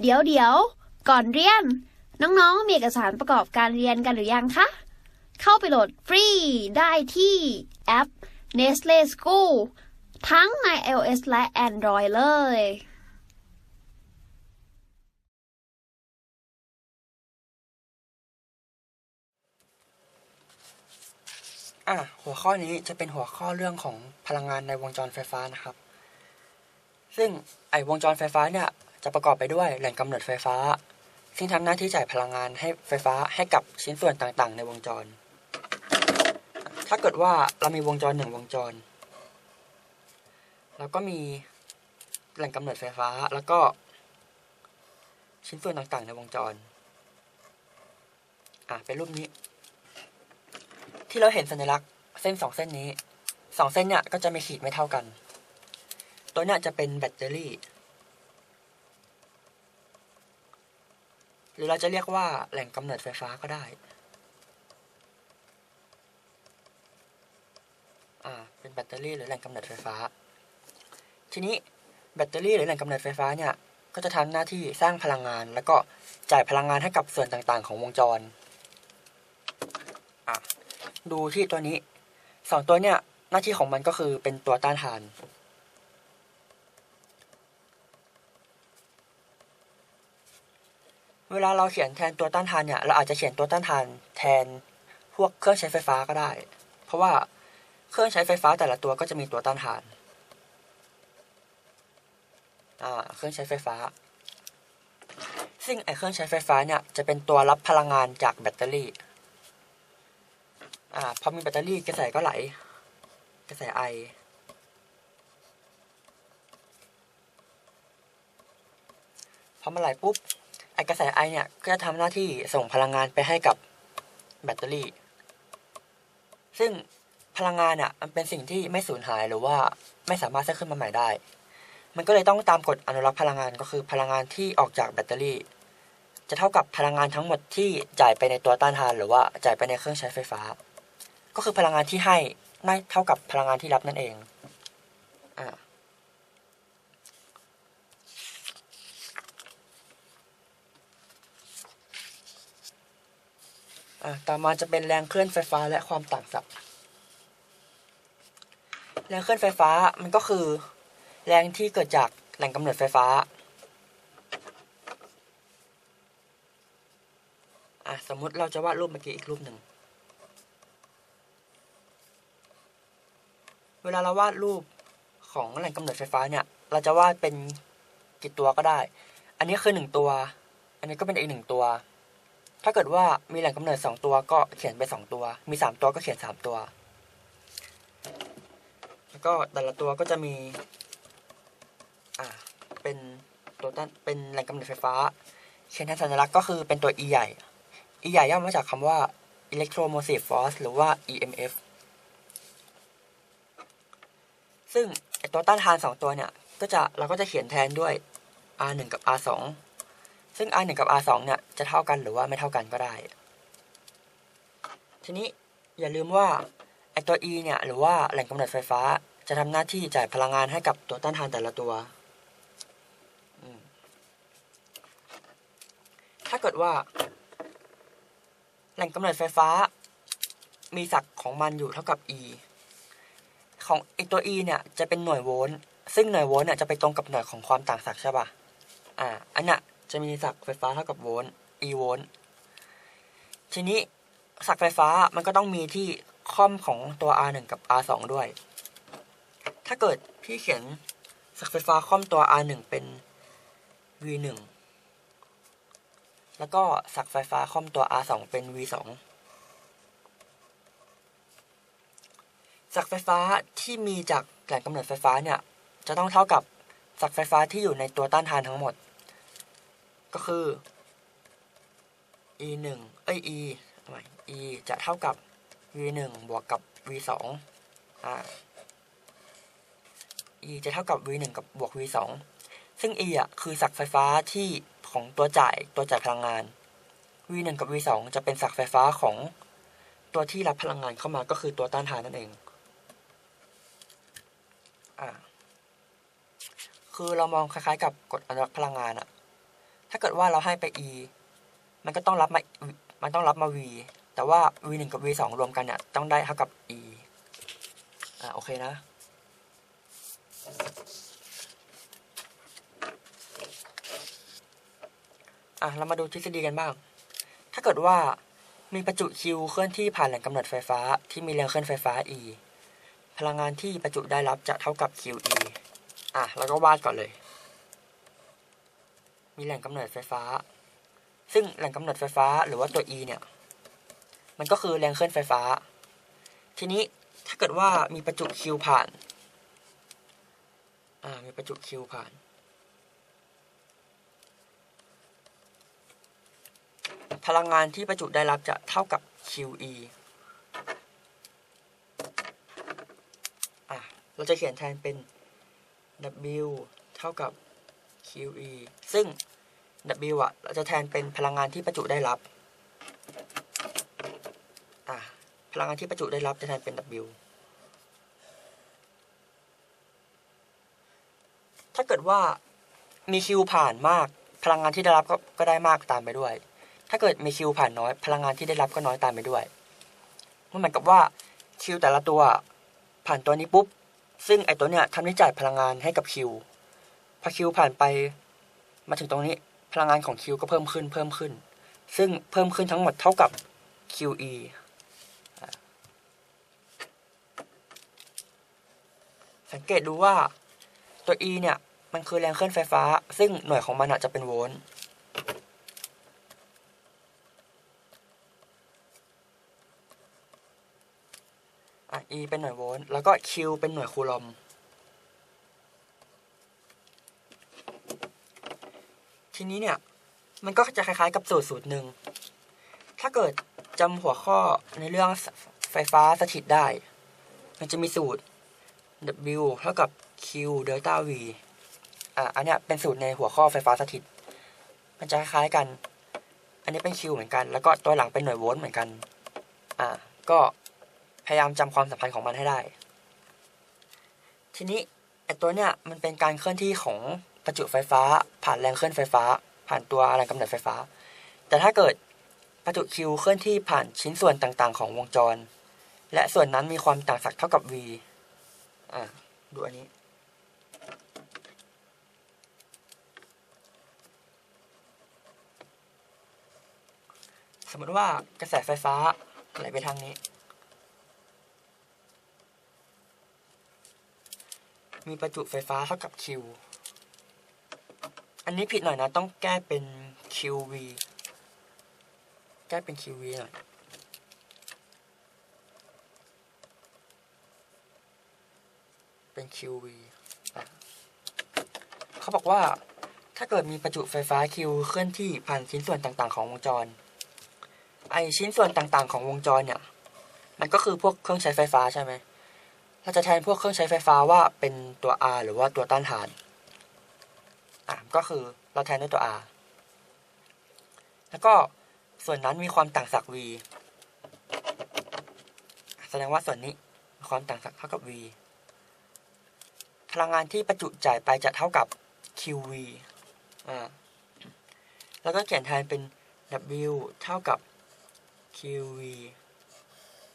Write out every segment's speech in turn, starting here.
เดี๋ยวเดี๋ยวก่อนเรียน น้องๆ มีเอกสารประกอบการเรียนกันหรือยังคะ เข้าไปโหลดฟรีได้ที่แอป Nestle School ทั้งใน iOS และ Android เลยอะหัวข้อนี้จะเป็นหัวข้อเรื่องของพลังงานในวงจรไฟฟ้านะครับ ซึ่งไอวงจรไฟฟ้าเนี่ย จะประกอบไปด้วยแหล่งกำเนิดไฟฟ้า ซึ่งทำหน้าที่จ่ายพลังงานให้ไฟฟ้าให้กับชิ้นส่วนต่างๆ ในวงจร ถ้าเกิดว่าเรามีวงจรหนึ่งวงจร แล้วก็มีแหล่งกำเนิดไฟฟ้าแล้วก็ชิ้นส่วนต่างๆ ในวงจร อะเป็นรูปนี้ ที่เราเห็นสัญลักษณ์เส้นสองเส้นนี้สองเส้นเนี่ยก็จะมีขีดไม่เท่ากัน ตัวเนี่ยจะเป็นแบตเตอรี่ หรือเราจะเรียกว่าแหล่งกำเนิดไฟฟ้าก็ได้อ่าเป็นแบตเตอรี่หรือแหล่งกำเนิดไฟฟ้า ทีนี้แบตเตอรี่หรือแหล่งกำเนิดไฟฟ้าเนี่ยก็จะทำหน้าที่สร้างพลังงาน แล้วก็จ่ายพลังงานให้กับส่วนต่างๆ ของวงจรอะดูที่ตัวนี้สองตัวเนี่ยหน้าที่ของมันก็คือเป็นตัวต้านทาน เวลาเราเขียนแทนตัวต้านทานเนี่ย เราอาจจะเขียนตัวต้านทานแทนพวกเครื่องใช้ไฟฟ้าก็ได้ เพราะว่าเครื่องใช้ไฟฟ้าแต่ละตัวก็จะมีตัวต้านทาน อ่า เครื่องใช้ไฟฟ้า ซึ่งไอเครื่องใช้ไฟฟ้าเนี่ยจะเป็นตัวรับพลังงานจากแบตเตอรี่ อ่า พอมีแบตเตอรี่กระแสก็ไหล กระแสไอพอมาไหลปุ๊บ กระแสไอเนี่ยก็จะทำหน้าที่ส่งพลังงานไปให้กับแบตเตอรี่ ซึ่งพลังงานเนี่ยมันเป็นสิ่งที่ไม่สูญหายหรือว่าไม่สามารถสร้างขึ้นมาใหม่ได้ มันก็เลยต้องตามกฎอนุรักษ์พลังงานก็คือพลังงานที่ออกจากแบตเตอรี่ จะเท่ากับพลังงานทั้งหมดที่จ่ายไปในตัวต้านทาน หรือว่าจ่ายไปในเครื่องใช้ไฟฟ้า ก็คือพลังงานที่ให้ได้เท่ากับพลังงานที่รับนั่นเองอ่า ต่อมาจะเป็นแรงเคลื่อนไฟฟ้าและความต่างศักย์แรงเคลื่อนไฟฟ้ามันก็คือ แรงที่เกิดจากแหล่งกำเนิดไฟฟ้าอะสมมติเราจะวาดรูปเมื่อกี้อีกรูปหนึ่ง เวลาเราวาดรูปของแหล่งกำเนิดไฟฟ้าเนี่ย เราจะวาดเป็นกี่ตัวก็ได้ อันนี้คือหนึ่งตัว อันนี้ก็เป็นอีกหนึ่งตัว ถ้าเกิดว่ามีแหล่งกำเนิดสองตัวก็เขียนไปสองตัว มีสามตัวก็เขียนสามตัว แล้วก็แต่ละตัวก็จะมี อ่า เป็นตัวต้านเป็นแหล่งกำเนิดไฟฟ้าเขียนแทนสัญลักษณ์ก็คือเป็นตัว E ใหญ่ E ใหญ่ย่อมาจากคำว่า electromotive force หรือว่า EMF ซึ่งตัวต้านทานสองตัวเนี่ย ก็จะเราก็จะเขียนแทนด้วย R 1 กับ R 2 ซึ่ง R 1กับ R 2เนี่ยจะเท่ากันหรือว่าไม่เท่ากันก็ได้ ทีนี้อย่าลืมว่าไอตัว E เนี่ยหรือว่าแหล่งกำเนิดไฟฟ้าจะทำหน้าที่จ่ายพลังงานให้กับตัวต้านทานแต่ละตัว ถ้าเกิดว่า แหล่งกำเนิดไฟฟ้า มีศักย์ของมันอยู่เท่ากับ E ของไอตัว E เนี่ยจะเป็นหน่วยโวลต์ ซึ่งหน่วยโวลต์เนี่ยจะไปตรงกับหน่วยของความต่างศักย์ใช่ป่ะ อ่า อันนี้ย จะมีศักไฟฟ้าเท่ากับโวลต์ E โวลต์ทีนี้ศักไฟฟ้ามันก็ต้องมีที่ค่อมของตัว R 1กับ R 2ด้วย ถ้าเกิดพี่เขียนศักไฟฟ้าค่อมตัว R 1เป็น V 1แล้วก็ศักไฟฟ้าค่อมตัว R 2เป็น V 2ศักไฟฟ้าที่มีจากแหล่งกำเนิดไฟฟ้าเนี่ย จะต้องเท่ากับศักไฟฟ้าที่อยู่ในตัวต้านทานทั้งหมด ก็คือ e 1เอ้ย e ทำไม e จะเท่ากับ v 1บวกกับ v 2อ่า e จะเท่ากับ v 1กับบวก v 2ซึ่ง e อะคือศักไฟฟ้าที่ของตัวจ่ายตัวจ่ายพลังงาน v 1กับ v 2จะเป็นศักไฟฟ้าของตัวที่รับพลังงานเข้ามาก็คือตัวต้านทานนั่นเองอ่าคือเรามองคล้ายๆ กับกฎอนุรักษ์พลังงานอะ ถ้าเกิดว่าเราให้ไป e มันก็ต้องรับมา มันต้องรับมา v แต่ว่า v หนึ่งกับ v สองรวมกันเนี่ยต้องได้เท่ากับ e อ่าโอเคนะ อะเรามาดูทฤษฎีกันบ้าง ถ้าเกิดว่ามีประจุ q เคลื่อนที่ผ่านแหล่งกำเนิดไฟฟ้าที่มีแรงเคลื่อนไฟฟ้า e พลังงานที่ประจุได้รับจะเท่ากับ QE อะแล้วก็วาดก่อนเลย มีแหล่งกำเนิดไฟฟ้า ซึ่งแหล่งกำเนิดไฟฟ้าหรือว่าตัว E เนี่ย มันก็คือแรงเคลื่อนไฟฟ้า ทีนี้ถ้าเกิดว่ามีประจุ Q ผ่าน อ่า มีประจุ Q ผ่าน พลังงานที่ประจุได้รับจะเท่ากับ QE อะ เราจะเขียนแทนเป็น W เท่ากับ QE ซึ่ง W อะเราจะแทนเป็นพลังงานที่ประจุได้รับ อะพลังงานที่ประจุได้รับจะแทนเป็น W ถ้าเกิดว่ามี Q ผ่านมาก พลังงานที่ได้รับก็ก็ได้มากตามไปด้วย ถ้าเกิดมี Q ผ่านน้อย พลังงานที่ได้รับก็น้อยตามไปด้วย มันเหมือนกับว่า Q แต่ละตัวผ่านตัวนี้ปุ๊บ ซึ่งไอตัวเนี้ยทำให้จ่ายพลังงานให้กับ Q พอ Q ผ่านไปมาถึงตรงนี้พลังงานของ Q ก็เพิ่มขึ้นเพิ่มขึ้น ซึ่งเพิ่มขึ้นทั้งหมดเท่ากับ QE อะสังเกตดูว่าตัว E เนี่ยมันคือแรงเคลื่อนไฟฟ้า ซึ่งหน่วยของมันจะเป็นโวลต์อะ E เป็นหน่วยโวลต์แล้วก็ Q เป็นหน่วยคูลอม ทีนี้เนี่ย มันก็จะคล้ายๆกับสูตรสูตรหนึ่ง ถ้าเกิดจำหัวข้อในเรื่องไฟฟ้าสถิตได้ มันจะมีสูตร W เท่ากับ Q เดลต้า V อะอันเนี้ยเป็นสูตรในหัวข้อไฟฟ้าสถิต มันจะคล้ายๆกัน อันนี้เป็น Q เหมือนกัน แล้วก็ตัวหลังเป็นหน่วยโวลต์เหมือนกัน อ่าก็พยายามจำความสัมพันธ์ของมันให้ได้ ทีนี้ไอตัวเนี้ยมันเป็นการเคลื่อนที่ของ ประจุไฟฟ้า ผ่านแรงเคลื่อนไฟฟ้า ผ่านตัวแรงกำเนิดไฟฟ้า แต่ถ้าเกิดประจุ Q เคลื่อนที่ผ่านชิ้นส่วนต่างๆ ของวงจร และส่วนนั้นมีความต่างศักย์เท่ากับ V อ่าดูอันนี้สมมติว่ากระแสไฟฟ้าไหลไปทางนี้ มีประจุไฟฟ้าเท่ากับ Q อันนี้ผิดหน่อยนะ ต้องแก้เป็น QV แก้เป็น QV หน่อยเป็น QV เขาบอกว่าถ้าเกิดมีประจุไฟฟ้า Q เคลื่อนที่ผ่านชิ้นส่วนต่างๆ ของวงจร ไอชิ้นส่วนต่างๆ ของวงจรเนี่ย มันก็คือพวกเครื่องใช้ไฟฟ้าใช่ไหมเราจะแทนพวกเครื่องใช้ไฟฟ้าว่าเป็นตัว R หรือว่าตัวต้านทาน ก็คือเราแทนด้วยตัว R แล้วก็ส่วนนั้นมีความต่างศักย์ V แสดงว่าส่วนนี้มีความต่างศักย์เท่ากับ V พลังงานที่ประจุจ่ายไปจะเท่ากับ QV อ่าแล้วก็เขียนแทนเป็น W เท่ากับ QV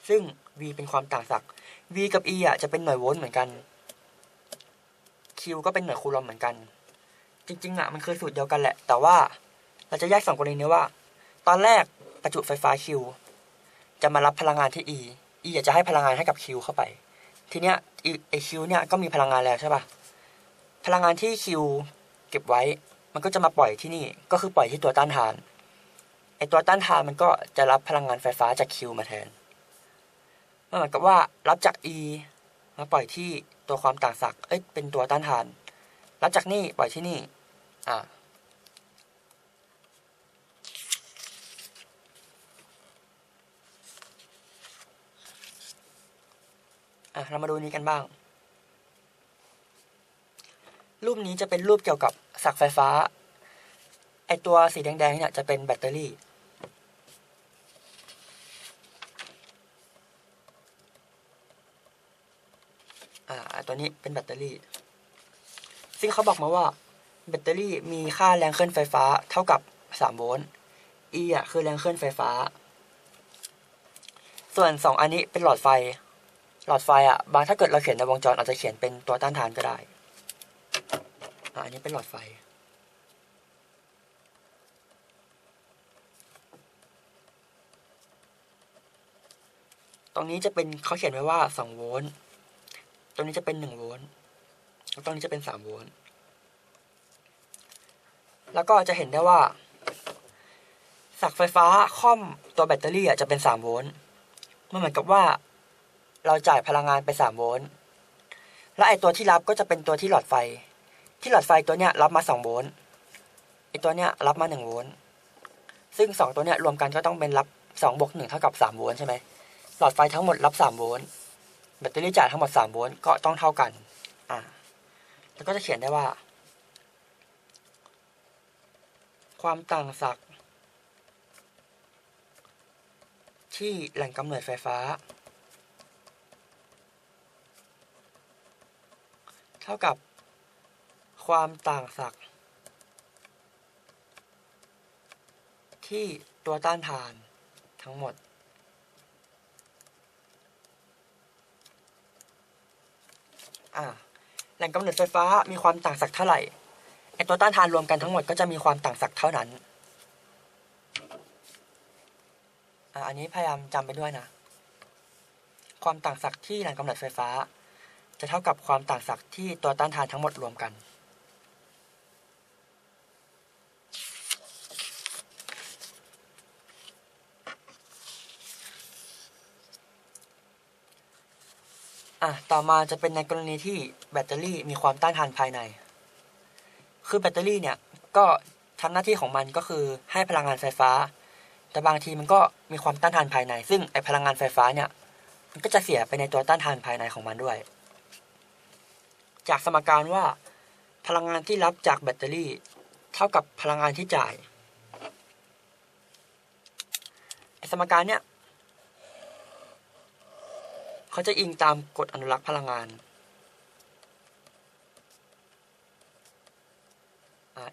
ซึ่ง V เป็นความต่างศักย์ V กับ E อะจะเป็นหน่วยโวลต์เหมือนกัน Q ก็เป็นหน่วยคูลอมเหมือนกัน จริงๆอะมันคือสูตรเดียวกันแหละ แต่ว่าเราจะแยกสองกรณีนี้ว่า ตอนแรกประจุไฟฟ้า Q จะมารับพลังงานที่ E E อยากจะให้พลังงานให้กับ Q เข้าไป ทีเนี้ยไอ Q เนี่ยก็มีพลังงานแล้วใช่ปะพลังงานที่ Q เก็บไว้ มันก็จะมาปล่อยที่นี่ก็คือปล่อยที่ตัวต้านทานไอตัวต้านทานมันก็จะรับพลังงานไฟฟ้าจาก Q มาแทนมันเหมือนกับว่ารับจาก E มาปล่อยที่ตัวความต่างศักย์เอ้ยเป็นตัวต้านทาน รับจากนี่ปล่อยที่นี่ อ่าอะเรามาดูนี้กันบ้าง รูปนี้จะเป็นรูปเกี่ยวกับศักไฟฟ้า ไอตัวสีแดงๆเนี่ยจะเป็นแบตเตอรี่อ่าตัวนี้เป็นแบตเตอรี่ ซึ่งเขาบอกมาว่า แบตเตอรี่มีค่าแรงเคลื่อนไฟฟ้าเท่ากับ3โวลต์ E อะคือแรงเคลื่อนไฟฟ้า ส่วน 2 อันนี้เป็นหลอดไฟ หลอดไฟอะบางถ้าเกิดเราเขียนในวงจรอาจจะเขียนเป็นตัวต้านทานก็ได้อันนี้เป็นหลอดไฟ ตรงนี้จะเป็นเขาเขียนไว้ว่า 2 โวลต์ ตรงนี้จะเป็น 1 โวลต์แล้วตรงนี้จะเป็น 3 โวลต์ แล้วก็จะเห็นได้ว่า สักไฟฟ้าค่อมตัวแบตเตอรี่จะเป็น 3 โวลต์มันเหมือนกับว่า เราจ่ายพลังงานไป 3 โวลต์แล้วไอตัวที่รับก็จะเป็นตัวที่หลอดไฟ ที่หลอดไฟตัวเนี้ยรับมา 2 โวลต์ไอตัวเนี้ยรับมา 1 โวลต์ซึ่ง 2 ตัวเนี้ยรวมกันก็ต้องเป็นรับ2บวก1เท่ากับ 3 โวลต์ใช่ไหมหลอดไฟทั้งหมดรับ 3 โวลต์แบตเตอรี่จ่ายทั้งหมด 3 โวลต์ก็ต้องเท่ากันอ่าแล้วก็จะเขียนได้ว่า ความต่างศักย์ที่แหล่งกำเนิดไฟฟ้า เท่ากับความต่างศักย์ที่ตัวต้านทานทั้งหมดอ่าแหล่งกำเนิดไฟฟ้ามีความต่างศักย์เท่าไหร่ ไอตัวต้านทานรวมกันทั้งหมดก็จะมีความต่างศักย์เท่านั้นอ่าอันนี้พยายามจำไปด้วยนะ ความต่างศักย์ที่แหล่งกำเนิดไฟฟ้า จะเท่ากับความต่างศักย์ที่ตัวต้านทานทั้งหมดรวมกัน อะ ต่อมาจะเป็นในกรณีที่แบตเตอรี่มีความต้านทานภายใน คือแบตเตอรี่เนี่ยก็ทำหน้าที่ของมันก็คือให้พลังงานไฟฟ้า แต่บางทีมันก็มีความต้านทานภายใน ซึ่งไอพลังงานไฟฟ้าเนี่ยมันก็จะเสียไปในตัวต้านทานภายในของมันด้วย จากสมการว่า พลังงานที่รับจากแบตเตอรี่ เท่ากับพลังงานที่จ่ายไอสมการเนี่ยเขาจะอิงตามกฎอนุรักษ์พลังงาน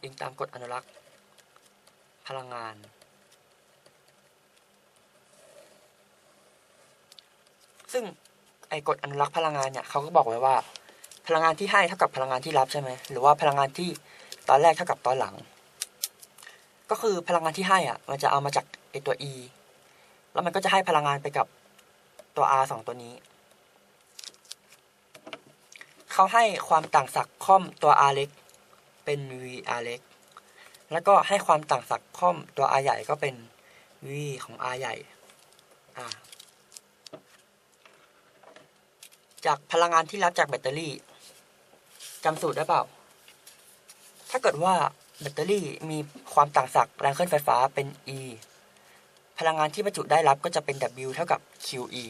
อิงตามกฎอนุรักษ์ พลังงาน ซึ่งไอ้กฎอนุรักษ์พลังงานเนี่ยเขาก็บอกไว้ว่า พลังงานที่ให้เท่ากับพลังงานที่รับใช่ไหมหรือว่าพลังงานที่ตอนแรกเท่ากับตอนหลัง ก็คือพลังงานที่ให้อะมันจะเอามาจากไอ้ตัว e แล้วมันก็จะให้พลังงานไปกับตัว r สองตัวนี้เขาให้ความต่างศักย์ค่อมตัว r เล็ก เป็น v r เล็ก แล้วก็ให้ความต่างศักย์ค่อมตัว r ใหญ่ก็เป็น v ของ r ใหญ่ จากพลังงานที่รับจากแบตเตอรี่จำสูตรได้เปล่า ถ้าเกิดว่าแบตเตอรี่มีความต่างศักย์แรงเคลื่อนไฟฟ้าเป็น E พลังงานที่บรรจุได้รับก็จะเป็น W เท่ากับ QE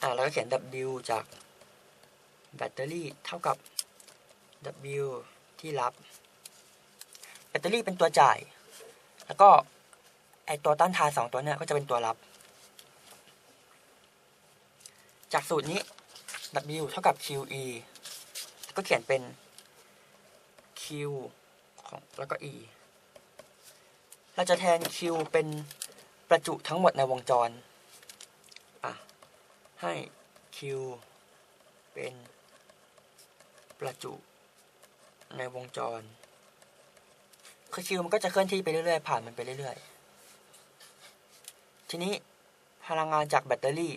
อ่าเราก็เขียน W จากแบตเตอรี่เท่ากับ W ที่รับ แบตเตอรี่เป็นตัวจ่าย แล้วก็ไอตัวต้านทานสองตัวเนี้ยก็จะเป็นตัวรับ จากสูตรนี้ W เท่ากับ QE ก็เขียนเป็น Q ของแล้วก็ E เราจะแทน Q เป็นประจุทั้งหมดในวงจร อะ ให้ Q เป็นประจุ ในวงจร คือ Q มันก็จะเคลื่อนที่ไปเรื่อยๆ ผ่านมันไปเรื่อยๆ ทีนี้พลังงานจากแบตเตอรี่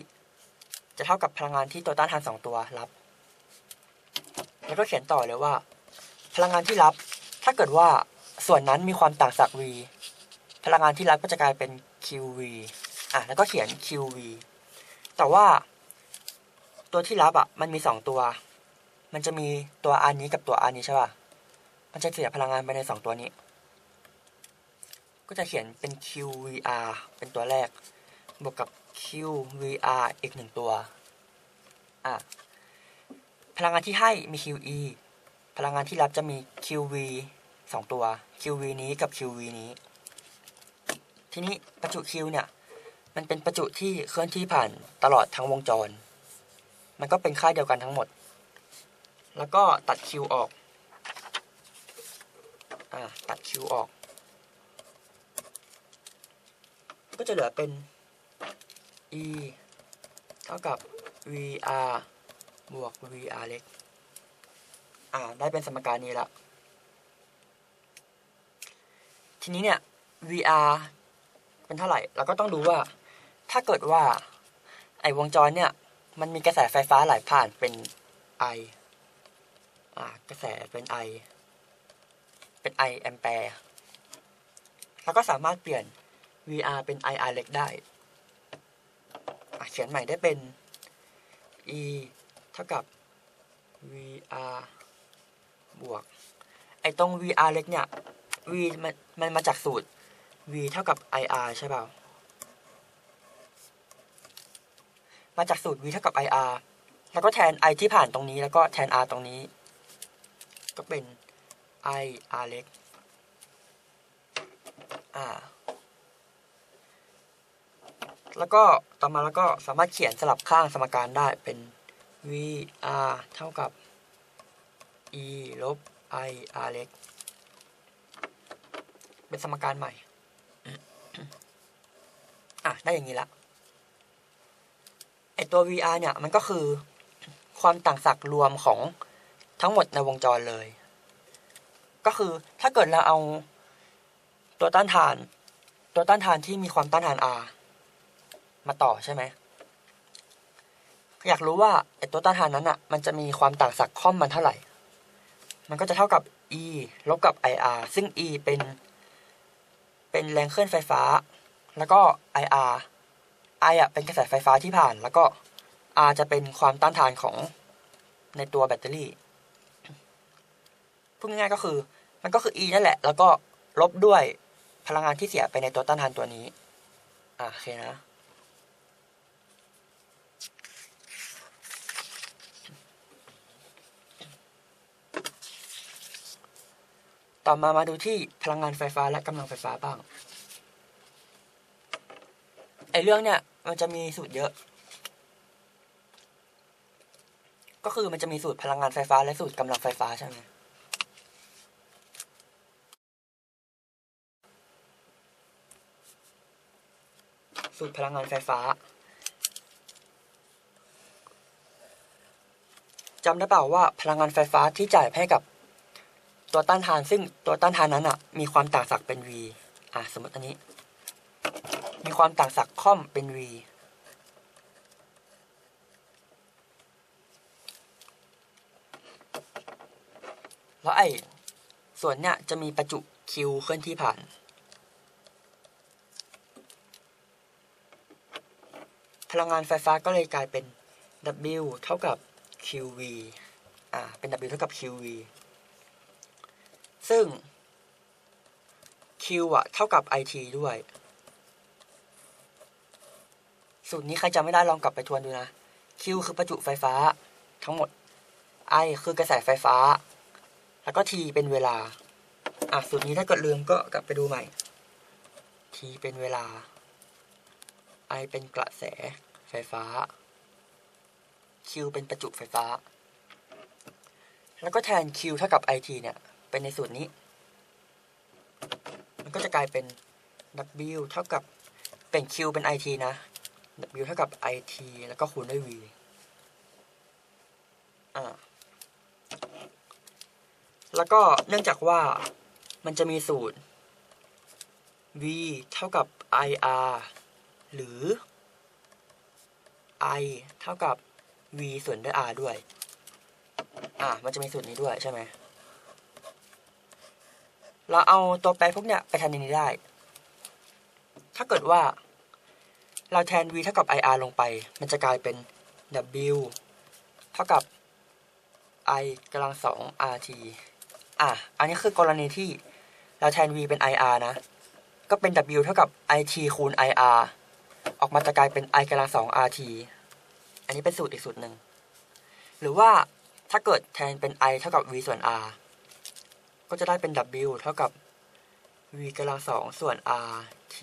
จะเท่ากับพลังงานที่ตัวต้านทานสองตัวรับ แล้วก็เขียนต่อเลยว่า พลังงานที่รับ ถ้าเกิดว่าส่วนนั้นมีความต่างศักย์ v พลังงานที่รับก็จะกลายเป็น qv อะแล้วก็เขียน qv แต่ว่า ตัวที่รับอะมันมีสองตัว มันจะมีตัว r นี้กับตัว r นี้ใช่ป่ะ มันจะเสียพลังงานไปในสองตัวนี้ ก็จะเขียนเป็น qvr เป็นตัวแรก บวกกับ qvr อีกหนึ่งตัวอะพลังงานที่ให้มี QE พลังงานที่รับจะมี QV สองตัว QV นี้กับ QV นี้ ทีนี้ประจุ Q เนี่ย มันเป็นประจุที่เคลื่อนที่ผ่านตลอดทั้งวงจร มันก็เป็นค่าเดียวกันทั้งหมด แล้วก็ตัด Q ออก อ่าตัด q ออก ก็จะเหลือเป็น e เท่ากับ vr บวก vr เล็ก อ่า ได้เป็นสมการนี้ล้วทีนี้เนี่ย vr เป็นเท่าไหร่ เราก็ต้องดูว่า ถ้าเกิดว่า ไอ้วงจรเนี่ย มันมีกระแสไฟฟ้าไหลผ่านเป็น i อ่ากระแสเป็น i เป็น i แอมแปร์เราก็สามารถเปลี่ยน vr เป็น ir เล็กได้ เขียนใหม่ได้เป็น e เท่ากับ vr บวก ไอ้ตรง vr เล็กเนี่ย v มันมันมาจากสูตร v เท่ากับ ir ใช่เปล่า มาจากสูตร v เท่ากับ ir แล้วก็แทน i ที่ผ่านตรงนี้แล้วก็แทน r ตรงนี้ ก็เป็น i r เล็กอ่าแล้วก็ต่อมาแล้วก็สามารถเขียนสลับข้างสมการได้เป็น v r เท่ากับ e ลบ i r เล็กเป็นสมการใหม่ อะ ได้อย่างนี้ละ ไอตัว VR เนี่ย มันก็คือความต่างศักย์รวมของทั้งหมดในวงจรเลย ก็คือถ้าเกิดเราเอาตัวต้านทาน ตัวต้านทานที่มีความต้านทาน R มาต่อใช่ไหมอยากรู้ว่าไอตัวต้านทานนั้นอะ มันจะมีความต่างศักย์ค่อมมันเท่าไหร่ มันก็จะเท่ากับ E ลบกับ IR ซึ่ง E เป็น เป็นแรงเคลื่อนไฟฟ้า แล้วก็ IR I อะเป็นกระแสไฟฟ้าที่ผ่าน แล้วก็ R จะเป็นความต้านทานของในตัวแบตเตอรี่ พูดง่ายๆก็คือ มันก็คือ E นั่นแหละ แล้วก็ลบด้วยพลังงานที่เสียไปในตัวต้านทานตัวนี้อะโอเคนะต่อมามาดูที่พลังงานไฟฟ้าและกำลังไฟฟ้าบ้างไอเรื่องเนี่ย มันจะมีสูตรเยอะ ก็คือมันจะมีสูตรพลังงานไฟฟ้าและสูตรกำลังไฟฟ้าใช่ไหม สูตรพลังงานไฟฟ้าจำได้เปล่าว่าพลังงานไฟฟ้าที่จ่ายให้กับตัวต้านทาน ซึ่งตัวต้านทานนั้นอะ มีความต่างศักย์เป็น V อะสมมติอันนี้ มีความต่างศักย์ค่อมเป็น V แล้วไอ้ส่วนเนี้ยจะมีประจุ Q เคลื่อนที่ผ่าน พลังงานไฟฟ้าก็เลยกลายเป็น W เท่ากับ QV อ่า เป็น W เท่ากับ QV ซึ่ง Q อะ เท่ากับ IT ด้วย สูตรนี้ใครจำไม่ได้ลองกลับไปทวนดูนะ Q คือประจุไฟฟ้าทั้งหมด I คือกระแสไฟฟ้า แล้วก็ T เป็นเวลา อะ สูตรนี้ถ้าเกิดลืมก็กลับไปดูใหม่ T เป็นเวลา I เป็นกระแสไฟฟ้า Q เป็นประจุไฟฟ้า แล้วก็แทน Q เท่ากับ IT เนี่ย เป็นในสูตรนี้ มันก็จะกลายเป็น W เท่ากับเป็น Q เป็น IT นะ W เท่ากับ IT แล้วก็คูณด้วย V อ่า แล้วก็เนื่องจากว่ามันจะมีสูตร V เท่ากับ IR หรือ I เท่ากับ V ส่วนด้วย R ด้วย อ่ามันจะมีสูตรนี้ด้วยใช่ไหม เราเอาตัวแปรพวกเนี้ยไปแทนในนี้ได้ ถ้าเกิดว่า เราแทน v เท่ากับ ir ลงไป มันจะกลายเป็น w เท่ากับ i กำลังสอง rt อะ อันนี้คือกรณีที่เราแทน v เป็น ir นะ ก็เป็น w เท่ากับ it คูณ ir ออกมาจะกลายเป็น i กำลังสอง rt อันนี้เป็นสูตรอีกสูตรหนึ่ง หรือว่าถ้าเกิดแทนเป็น i เท่ากับ v ส่วน r ก็จะได้เป็น w เท่ากับ v กำลังสองส่วน r t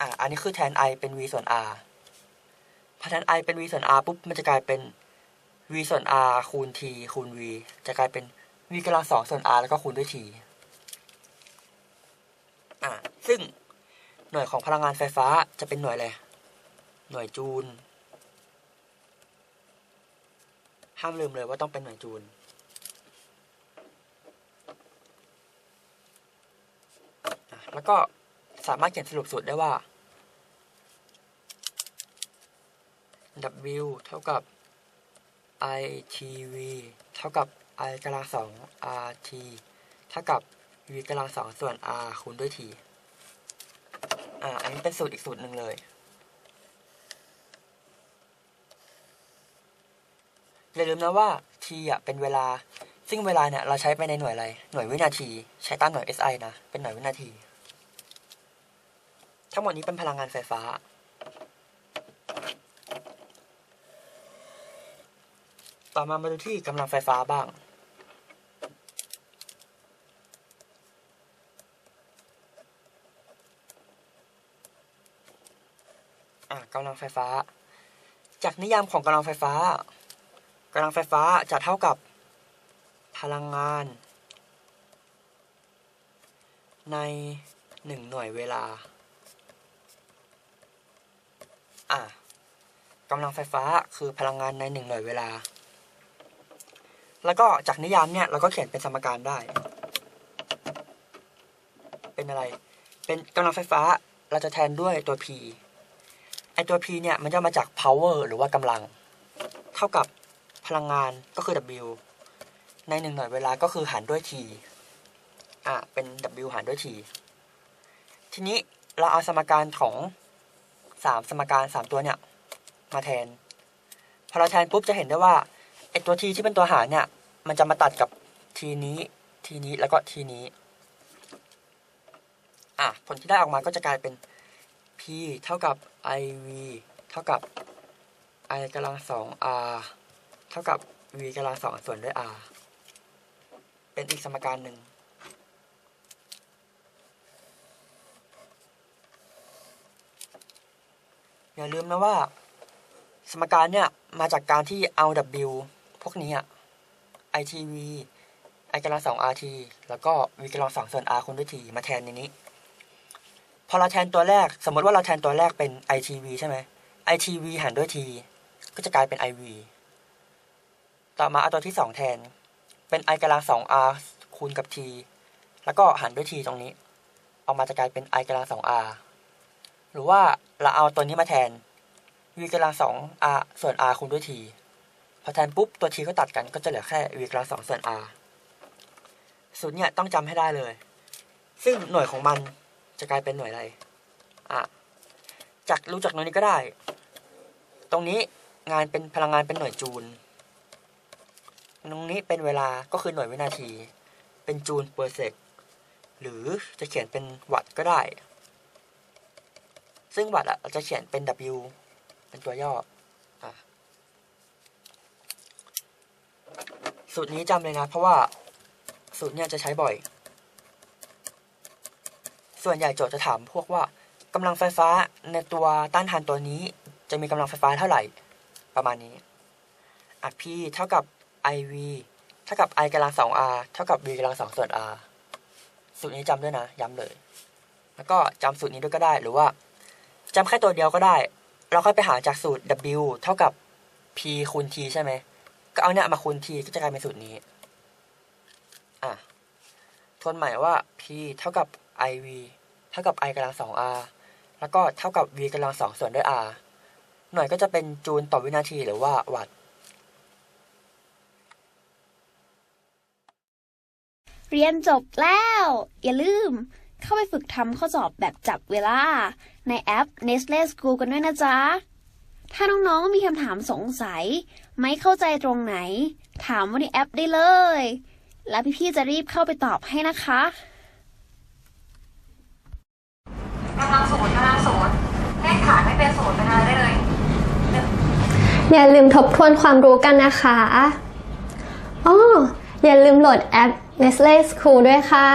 อะอันนี้คือแทน i เป็น v ส่วน r พอแทน i เป็น v ส่วน r ปุ๊บ มันจะกลายเป็น v ส่วน r คูณ t คูณ v จะกลายเป็น v กำลังสองส่วน r แล้วก็คูณด้วย t อ่า ซึ่ง หน่วยของพลังงานไฟฟ้าจะเป็นหน่วยอะไรหน่วยจูล ห้ามลืมเลยว่าต้องเป็นหน่วยจูล แล้วก็สามารถเขียนสรุปสูตรได้ว่า W เท่ากับ ITV เท่ากับ I กำลังสอง RT เท่ากับ V กำลังสองส่วน R คูณด้วย T อ่า อันนี้เป็นสูตรอีกสูตรหนึ่งเลย อย่าลืมนะว่า T อะเป็นเวลา ซึ่งเวลาเนี่ยเราใช้ไปในหน่วยอะไร หน่วยวินาที ใช้ตามหน่วย SI นะ เป็นหน่วยวินาที ทั้งหมดนี้เป็นพลังงานไฟฟ้า ต่อมามาดูที่กำลังไฟฟ้าบ้าง กำลังไฟฟ้า จากนิยามของกำลังไฟฟ้ากำลังไฟฟ้าจะเท่ากับ พลังงาน ในหนึ่งหน่วยเวลา อะกำลังไฟฟ้าคือพลังงานในหนึ่งหน่วยเวลา แล้วก็จากนิยามเนี่ยเราก็เขียนเป็นสมการได้ เป็นอะไร เป็นกำลังไฟฟ้าเราจะแทนด้วยตัว P ไอตัว P เนี่ยมันจะมาจาก power หรือว่ากำลัง เท่ากับพลังงานก็คือ W ในหนึ่งหน่วยเวลาก็คือหารด้วย T อะเป็น W หารด้วย T ทีนี้เราเอาสมการของสามสมการสามตัวเนี่ยมาแทน พอเราแทนปุ๊บจะเห็นได้ว่าไอตัว T ที่เป็นตัวหารเนี่ยมันจะมาตัดกับ T นี้ T นี้แล้วก็ T นี้ อะผลที่ได้ออกมาก็จะกลายเป็น P เท่ากับ IV เท่ากับ I กำลังสอง R เท่ากับ V กำลังสองส่วนด้วย R เป็นอีกสมการหนึ่งอย่าลืมนะว่า สมการเนี่ย มาจากการที่เอา W พวกนี้อะ ITV I กำลังสอง RT แล้วก็ V กำลังสองส่วน R คูณด้วย T มาแทนในนี้ พอเราแทนตัวแรก สมมติว่าเราแทนตัวแรกเป็น ITV ใช่ไหม ITV หารด้วย T ก็จะกลายเป็น IV ต่อมาเอาตัวที่สองแทน เป็น I กำลังสอง R คูณกับ T แล้วก็หารด้วย T ตรงนี้ ออกมาจะกลายเป็น I กำลังสอง R หรือว่าเราเอาตัวนี้มาแทน v กำลังสอง r ส่วน r คูณด้วย t พอแทนปุ๊บตัว t ก็ตัดกันก็จะเหลือแค่ v กำลังสองส่วน r สูตรเนี่ยต้องจำให้ได้เลย ซึ่งหน่วยของมัน จะกลายเป็นหน่วยอะไรอะจากรู้จากตรงนี้ก็ได้ ตรงนี้งานเป็นพลังงานเป็นหน่วยจูล ตรงนี้เป็นเวลาก็คือหน่วยวินาที เป็นจูลเปอร์เซกหรือจะเขียนเป็นวัตก็ได้ ซึ่งวัตต์อะเราจะเขียนเป็น W เป็นตัวย่ออะสูตรนี้จำเลยนะ เพราะว่าสูตรเนี้ยจะใช้บ่อย ส่วนใหญ่โจทย์จะถามพวกว่ากำลังไฟฟ้าในตัวต้านทานตัวนี้ จะมีกำลังไฟฟ้าเท่าไหร่ ประมาณนี้อะ P เท่ากับ IV เท่ากับ I กำลังสอง R เท่ากับ V กำลังสองส่วน R สูตรนี้จำด้วยนะ ย้ำเลย แล้วก็จำสูตรนี้ด้วยก็ได้ หรือว่าจำแค่ตัวเดียวก็ได้ เราค่อยไปหาจากสูตร W เท่ากับ P คูณ T ใช่ไหม ก็เอาเนี่ยมาคูณ T ก็จะกลายเป็นสูตรนี้ อะ ทวนใหม่ว่า P เท่ากับ IV เท่ากับ I กำลังสอง R แล้วก็เท่ากับ V กำลังสองส่วนด้วย R หน่วยก็จะเป็นจูลต่อวินาทีหรือว่าวัตต์เรียนจบแล้ว อย่าลืม เข้าไปฝึกทำข้อสอบแบบจับเวลา ในแอป Nestle School กันด้วยนะจ๊ะ ถ้าน้องๆมีคำถามสงสัย ไม่เข้าใจตรงไหน ถามว่าในแอปได้เลย แล้วพี่ๆจะรีบเข้าไปตอบให้นะคะ กำลังศูนย์กำลังศูนย์เลขฐานไม่เป็นศูนย์เป็นอะไรได้เลยอย่าลืมทบทวนความรู้กันนะคะอ๋ออย่าลืมโหลดแอป Nestle School ด้วยค่ะ